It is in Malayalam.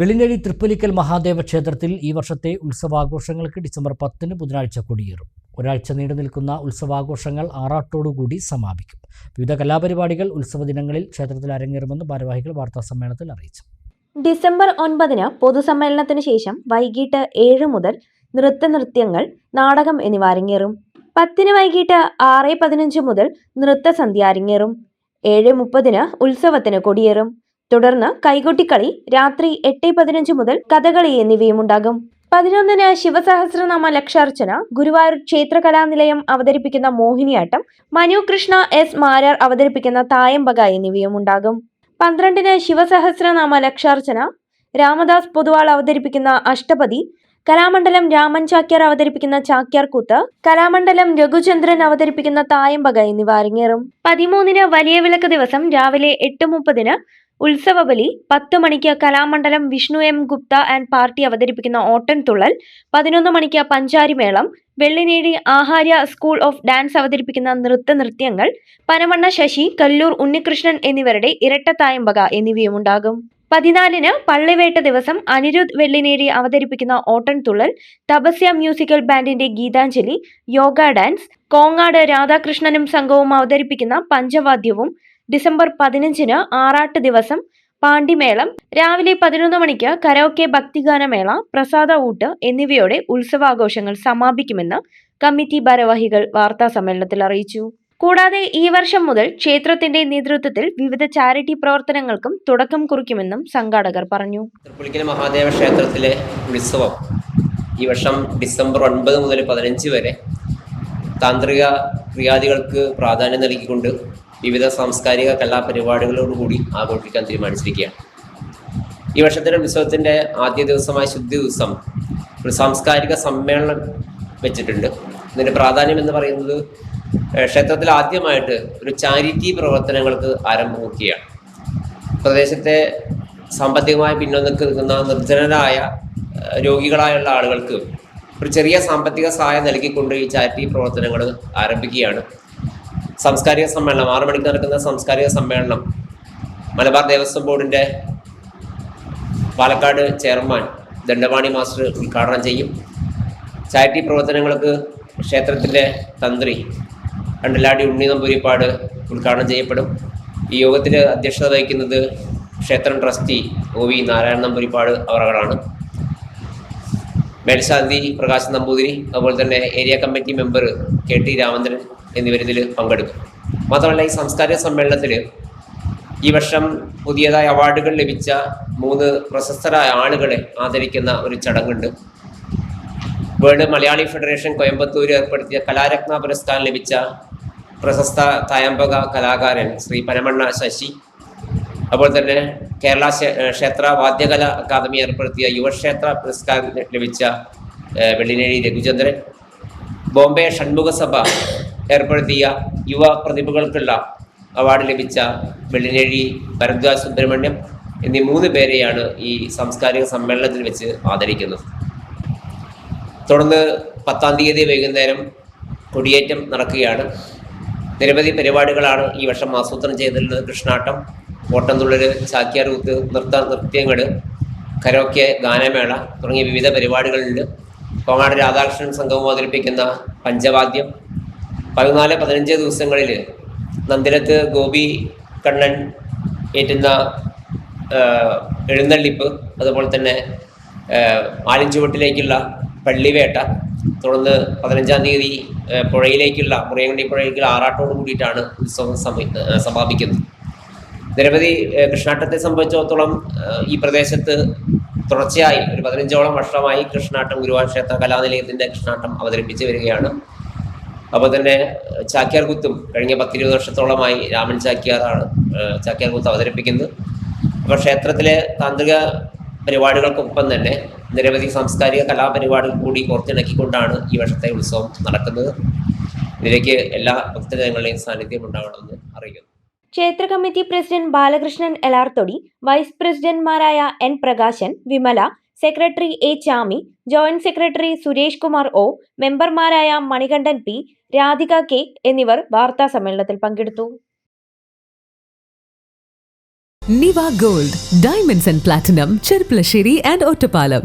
വെള്ളിനേഴി തൃപ്പലിക്കൽ മഹാദേവ ക്ഷേത്രത്തിൽ ഈ വർഷത്തെ ഉത്സവാഘോഷങ്ങൾക്ക് ഡിസംബർ പത്തിന് ബുധനാഴ്ച കൊടിയേറും. ഒരാഴ്ച നീണ്ടു നിൽക്കുന്ന ഉത്സവാഘോഷങ്ങൾ ആറാട്ടോടുകൂടി സമാപിക്കും. വിവിധ കലാപരിപാടികൾ ഉത്സവ ദിനങ്ങളിൽ ക്ഷേത്രത്തിൽ അരങ്ങേറുമെന്ന് ഭാരവാഹികൾ വാർത്താ സമ്മേളനത്തിൽ അറിയിച്ചു. ഡിസംബർ ഒൻപതിന് പൊതുസമ്മേളനത്തിന് ശേഷം വൈകിട്ട് ഏഴ് മുതൽ നൃത്ത നൃത്യങ്ങൾ നാടകം എന്നിവ അരങ്ങേറും. പത്തിന് വൈകിട്ട് ആറ് പതിനഞ്ച് മുതൽ നൃത്തസന്ധ്യ അരങ്ങേറും. ഏഴ് മുപ്പതിന് ഉത്സവത്തിന് കൊടിയേറും. തുടർന്ന് കൈകൊട്ടിക്കളി രാത്രി എട്ട് പതിനഞ്ച് മുതൽ കഥകളി എന്നിവയും ഉണ്ടാകും. പതിനൊന്നിന് ശിവസഹസ്രനാമ ലക്ഷാർച്ചന ഗുരുവായൂർ ക്ഷേത്രകലാനിലയം അവതരിപ്പിക്കുന്ന മോഹിനിയാട്ടം മനു കൃഷ്ണ എസ് മാരാർ അവതരിപ്പിക്കുന്ന തായമ്പക എന്നിവയും ഉണ്ടാകും. പന്ത്രണ്ടിന് ശിവസഹസ്രനാമ ലക്ഷാർച്ചന രാമദാസ് പൊതുവാൾ അവതരിപ്പിക്കുന്ന അഷ്ടപതി കലാമണ്ഡലം രാമൻ ചാക്യാർ അവതരിപ്പിക്കുന്ന ചാക്യാർ കൂത്ത് കലാമണ്ഡലം രഘുചന്ദ്രൻ അവതരിപ്പിക്കുന്ന തായമ്പക എന്നിവ അരങ്ങേറും. പതിമൂന്നിന് വലിയ വിളക്ക് ദിവസം രാവിലെ എട്ട് മുപ്പതിന് ഉത്സവബലി പത്ത് മണിക്ക് Kalamandalam Vishnu M Gupta and party അവതരിപ്പിക്കുന്ന ഓട്ടൻ തുള്ളൽ പതിനൊന്ന് മണിക്ക് Pancharimelam Vellinezhi Aharya school of dance അവതരിപ്പിക്കുന്ന നൃത്ത നൃത്യങ്ങൾ പനമണ്ണ ശശി കല്ലൂർ ഉണ്ണികൃഷ്ണൻ എന്നിവരുടെ ഇരട്ടത്തായമ്പക എന്നിവയും ഉണ്ടാകും. പതിനാലിന് പള്ളിവേട്ട ദിവസം അനിരുദ്ധ് വെള്ളിനേരി അവതരിപ്പിക്കുന്ന ഓട്ടൻതുള്ളൽ തപസ്യ മ്യൂസിക്കൽ ബാൻഡിന്റെ ഗീതാഞ്ജലി യോഗ ഡാൻസ് കോങ്ങാട് രാധാകൃഷ്ണനും സംഘവും അവതരിപ്പിക്കുന്ന പഞ്ചവാദ്യവും ഡിസംബർ പതിനഞ്ചിന് ആറാട്ട് ദിവസം പാണ്ടിമേളം രാവിലെ പതിനൊന്ന് മണിക്ക് കരോക്കെ ഭക്തിഗാനമേള പ്രസാദ ഊട്ട് എന്നിവയോടെ ഉത്സവാഘോഷങ്ങൾ സമാപിക്കുമെന്ന് കമ്മിറ്റി ഭാരവാഹികൾ വാർത്താ സമ്മേളനത്തിൽ അറിയിച്ചു. കൂടാതെ ഈ വർഷം മുതൽ ക്ഷേത്രത്തിന്റെ നേതൃത്വത്തിൽ വിവിധ ചാരിറ്റി പ്രവർത്തനങ്ങൾക്കും തുടക്കം കുറിക്കുമെന്നും സംഘാടകർ പറഞ്ഞു. തൃപ്പുളിക്കൽ മഹാദേവ ക്ഷേത്രത്തിലെ ഉത്സവം ഈ വർഷം ഡിസംബർ ഒൻപത് മുതൽ പതിനഞ്ച് വരെ താന്ത്രിക ക്രിയാദികൾക്ക് പ്രാധാന്യം നൽകിക്കൊണ്ട് വിവിധ സാംസ്കാരിക കലാപരിപാടികളോടുകൂടി ആഘോഷിക്കാൻ തീരുമാനിച്ചിരിക്കുകയാണ്. ഈ വർഷത്തിന്റെ ഉത്സവത്തിന്റെ ആദ്യ ദിവസമായ ശുദ്ധി ദിവസം ഒരു സാംസ്കാരിക സമ്മേളനം വെച്ചിട്ടുണ്ട്. ഇതിന്റെ പ്രാധാന്യം എന്ന് പറയുന്നത് ക്ഷേത്രത്തിൽ ആദ്യമായിട്ട് ഒരു ചാരിറ്റി പ്രവർത്തനങ്ങൾക്ക് ആരംഭം കുറിക്കുകയാണ്. പ്രദേശത്തെ സാമ്പത്തികമായി പിന്നോക്കം നിൽക്കുന്ന നിർജനരായ രോഗികളായുള്ള ആളുകൾക്ക് ഒരു ചെറിയ സാമ്പത്തിക സഹായം നൽകിക്കൊണ്ട് ഈ ചാരിറ്റി പ്രവർത്തനങ്ങൾ ആരംഭിക്കുകയാണ്. സാംസ്കാരിക സമ്മേളനം ആറു മണിക്ക് നടക്കുന്ന സാംസ്കാരിക സമ്മേളനം മലബാർ ദേവസ്വം ബോർഡിന്റെ പാലക്കാട് ചെയർമാൻ ദണ്ഡവാണി മാസ്റ്റർ ഉദ്ഘാടനം ചെയ്യും. ചാരിറ്റി പ്രവർത്തനങ്ങൾക്ക് ക്ഷേത്രത്തിന്റെ തന്ത്രി കണ്ടലാടി ഉണ്ണി നമ്പൂരിപ്പാട് ഉദ്ഘാടനം ചെയ്യപ്പെടും. ഈ യോഗത്തിൽ അധ്യക്ഷത വഹിക്കുന്നത് ക്ഷേത്രം trustee O V Narayana Nambooripad അവറുകളാണ്. മേൽശാന്തി പ്രകാശ് നമ്പൂതിരി അതുപോലെ തന്നെ area committee member K T Ramachandran എന്നിവരിതിൽ പങ്കെടുക്കും. മാത്രമല്ല ഈ സംസ്കാര സമ്മേളനത്തിൽ ഈ വർഷം പുതിയതായി അവാർഡുകൾ ലഭിച്ച മൂന്ന് പ്രശസ്തരായ ആളുകളെ ആദരിക്കുന്ന ഒരു ചടങ്ങുണ്ട്. വേൾഡ് മലയാളി ഫെഡറേഷൻ കോയമ്പത്തൂർ ഏർപ്പെടുത്തിയ കലാരത്ന പുരസ്കാരം ലഭിച്ച പ്രശസ്ത തായമ്പക കലാകാരൻ ശ്രീ പനമണ്ണ ശശി. അതുപോലെ തന്നെ കേരള ക്ഷേത്ര വാദ്യകല അക്കാദമി ഏർപ്പെടുത്തിയ യുവക്ഷേത്ര പുരസ്കാരം ലഭിച്ച വെള്ളിനേഴി രഘുചന്ദ്രൻ. ബോംബെ ഷൺമുഖ സഭ ഏർപ്പെടുത്തിയ യുവ പ്രതിഭകൾക്കുള്ള അവാർഡ് ലഭിച്ച വെള്ളിനേഴി ഭരദ്വാജ് സുബ്രഹ്മണ്യം എന്നീ മൂന്ന് പേരെയാണ് ഈ സാംസ്കാരിക സമ്മേളനത്തിൽ വെച്ച് ആദരിക്കുന്നത്. തുടർന്ന് പത്താം തീയതി വൈകുന്നേരം കൊടിയേറ്റം നടക്കുകയാണ്. നിരവധി പരിപാടികളാണ് ഈ വർഷം ആസൂത്രണം ചെയ്തിട്ടുള്ളത്. കൃഷ്ണാട്ടം ഓട്ടംതുള്ളൽ ചാക്യാരൂത്ത് നൃത്ത നൃത്യങ്ങൾ കരോക്കെ ഗാനമേള തുടങ്ങിയ വിവിധ പരിപാടികളിൽ കോങ്ങാട് രാധാകൃഷ്ണൻ സംഘവും അവതരിപ്പിക്കുന്ന പഞ്ചവാദ്യം. പതിനാല് പതിനഞ്ച് ദിവസങ്ങളിൽ നന്ദിരത്ത് ഗോപി കണ്ണൻ ഏറ്റുന്ന എഴുന്നള്ളിപ്പ് അതുപോലെ തന്നെ ആലിഞ്ചുവട്ടിലേക്കുള്ള പള്ളിവേട്ട തുടർന്ന് പതിനഞ്ചാം തീയതി പുഴയിലേക്കുള്ള മുറിയങ്കണ്ടി പുഴയിലേക്കുള്ള ആറാട്ടോട് കൂടിയിട്ടാണ് ഉത്സവം സമ- സമാപിക്കുന്നത്. നിരവധി കൃഷ്ണാട്ടത്തെ സംബന്ധിച്ചിടത്തോളം ഈ പ്രദേശത്ത് തുടർച്ചയായി ഒരു പതിനഞ്ചോളം വർഷമായി കൃഷ്ണാട്ടം ഗുരുവായൂർ ക്ഷേത്ര കലാനിലയത്തിന്റെ കൃഷ്ണാട്ടം അവതരിപ്പിച്ചു വരികയാണ്. അപ്പോൾ തന്നെ ചാക്യാർ കുത്തും കഴിഞ്ഞ പത്തിരുപത് വർഷത്തോളമായി രാമൻ ചാക്യാറാണ് ചാക്യാർ കുത്ത് അവതരിപ്പിക്കുന്നത്. അപ്പോൾ ക്ഷേത്രത്തിലെ താന്ത്രിക പരിപാടികൾക്കൊപ്പം തന്നെ നിരവധി സാംസ്കാരിക കലാപരിപാടികൾ കൂടി കോർത്തിണക്കിക്കൊണ്ടാണ് ഈ വർഷത്തെ ഉത്സവം നടക്കുന്നത്. ഇതിലേക്ക് എല്ലാ ഭക്തജനങ്ങളുടെയും സാന്നിധ്യം അറിയിക്കുന്നു ക്ഷേത്ര committee president Balakrishnan Elarthodi vice പ്രസിഡന്റ്മാരായ N Prakashan Vimala secretary A Chami joint secretary Suresh Kumar O മെമ്പർമാരായ മണികണ്ഠൻ പി രാധിക കെ എന്നിവർ വാർത്താ സമ്മേളനത്തിൽ പങ്കെടുത്തു. Niva gold diamonds and platinum Cherpulassery and Ottapalam